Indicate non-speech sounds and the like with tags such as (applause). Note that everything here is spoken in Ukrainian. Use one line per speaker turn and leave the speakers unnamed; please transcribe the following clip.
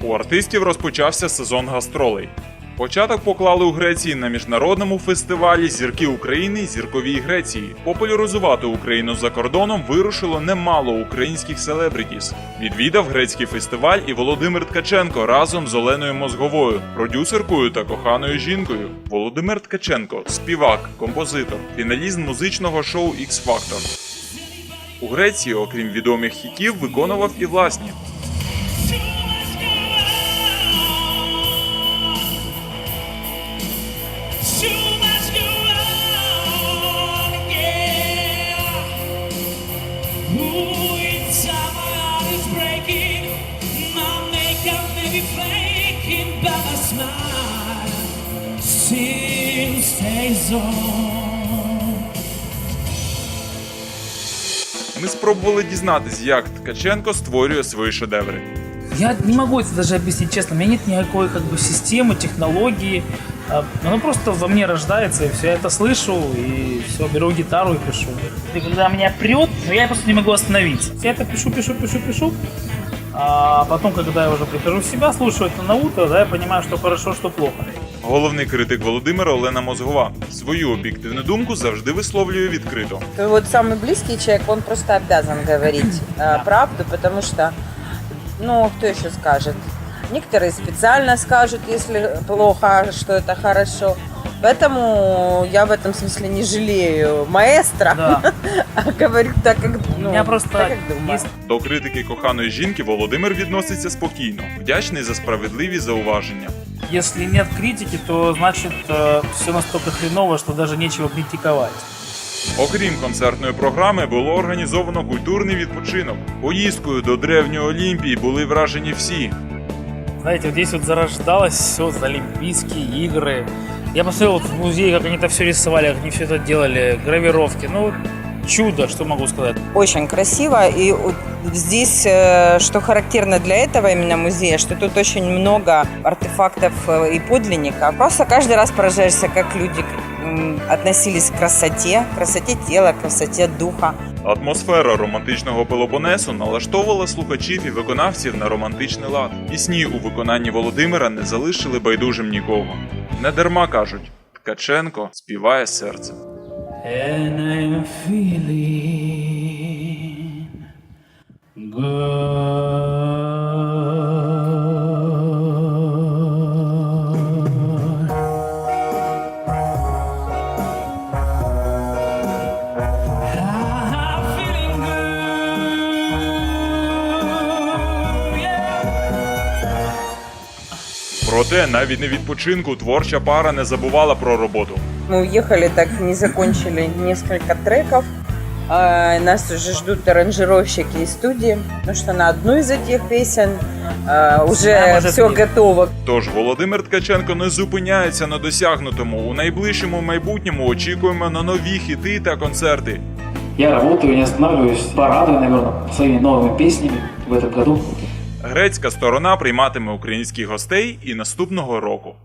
У артистів розпочався сезон гастролей. Початок поклали у Греції на міжнародному фестивалі Зірки України Зірковій Греції. Популяризувати Україну за кордоном вирушило немало українських селебритіс. Відвідав грецький фестиваль і Володимир Ткаченко разом з Оленою Мозговою, продюсеркою та коханою жінкою. Володимир Ткаченко співак, композитор, фіналіст музичного шоу X Factor. У Греції, окрім відомих хітів, виконував і власні.
still stays on.
Ми спробували дізнатись, як Ткаченко створює свої шедеври.
Я не могу это даже объяснить честно. У меня нет никакой как бы системы, технологии. А, Оно просто во мне рождается, и все, я это слышу, и все, беру гитару и пишу. И когда меня прет, но я просто не могу остановиться. Я это пишу, пишу, пишу, пишу. А потом, когда я уже прихожу в себя, слушаю это на утро, да, я понимаю, что хорошо, что плохо.
Головний критик Володимира Олена Мозгова. Свою об'єктивну думку завжди висловлює відкрито.
Вот самый близкий человек, он просто обязан говорить э, правду, потому что, ну, кто еще скажет? Некоторые специально скажут, если плохо, что это хорошо. Поэтому я в этом смысле не жалею маэстро,
Да. (laughs)
а говорю так, как,
У
ну,
меня просто
так, как думаю.
есть
До критики коханої жінки Володимир відноситься спокійно, вдячний за справедливі зауваження.
Если нет критики, то значит все настолько хреново, что даже нечего критиковать.
Окрім концертної програми, було організовано культурний відпочинок. Поїздкою до древньої Олімпії були вражені всі.
Знаете, вот здесь вот зарождалось все, Олимпийские игры. Я посмотрел вот в музее, как они это все рисовали, как они все это делали, гравировки. Ну, чудо, что могу сказать.
Очень красиво. И вот здесь, э, что характерно для этого именно музея, что тут очень много артефактов э, и подлинников. Просто каждый раз поражаешься, как люди м, относились к красоте, красоте тела, красоте духа.
Атмосфера романтичного Пелопонесу налаштовувала слухачів і виконавців на романтичний лад. Пісні у виконанні Володимира не залишили байдужим нікого. Не дарма кажуть, Ткаченко співає серцем.
And I'm feeling good.
I'm feeling good, yeah.
Проте навіть на відпочинку творча пара не забувала про роботу.
Мы уехали, так не закончили несколько треков. А, Нас уже ждут аранжировщики из студии, потому что на одну из этих песен а,
Нам
уже
уже
все
клип.
готово.
Тож Володимир Ткаченко не зупиняється на досягнутому. У найближчому майбутньому очікуємо на нові хіти та концерти.
Я работаю, не останавливаюсь. Порадую, наверное, своими новыми песнями в этом году.
Грецька сторона прийматиме українських гостей і наступного року.